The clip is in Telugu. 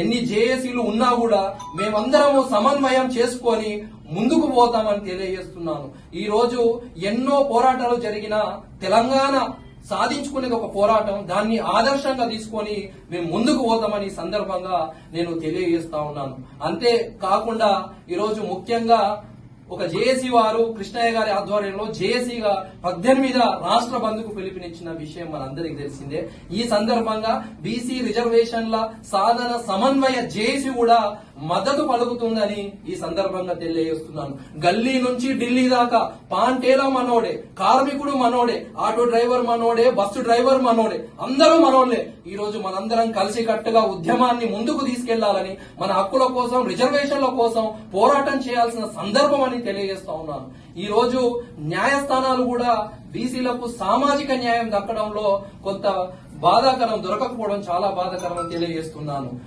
ఎన్ని జేఏసీలు ఉన్నా కూడా మేమందరం సమన్వయం చేసుకొని ముందుకు పోతామని తెలియజేస్తున్నాను. ఈ రోజు ఎన్నో పోరాటాలు జరిగిన తెలంగాణ సాధించుకునేది ఒక పోరాటం. దాన్ని ఆదర్శంగా తీసుకొని మేము ముందుకు పోతామని సందర్భంగా నేను తెలియజేస్తా ఉన్నాను. అంతే కాకుండా ఈరోజు ముఖ్యంగా ఒక జేఏసీ వారు కృష్ణయ్య గారి ఆధ్వర్యంలో జేఏసీగా పద్దెనిమిద రాష్ట్ర బంధుకు పిలుపునిచ్చిన విషయం మనందరికి తెలిసిందే. ఈ సందర్భంగా బీసీ రిజర్వేషన్ల సాధన సమన్వయ జేఏసీ కూడా మద్దతు పలుకుతుందని ఈ సందర్భంగా తెలియజేస్తున్నాను. గల్లీ నుంచి ఢిల్లీ దాకా పాంటేలా మనోడే కార్మికుడు మనోడే ఆటో డ్రైవర్ మనోడే బస్సు డ్రైవర్ మనోడే అందరూ మనోళ్ళే ఈ రోజు మనందరం కలిసి కట్టుగా ఉద్యమాన్ని ముందుకు తీసుకెళ్ళాలని మన హక్కుల కోసం రిజర్వేషన్ల కోసం పోరాటం చేయాల్సిన సందర్భం అని తెలియజేస్తా ఉన్నాను. ఈ రోజు న్యాయస్థానాలు కూడా బీసీలకు సామాజిక న్యాయం దక్కడంలో కొంత బాధాకరం దొరకకపోవడం చాలా బాధాకరం తెలియజేస్తున్నాను.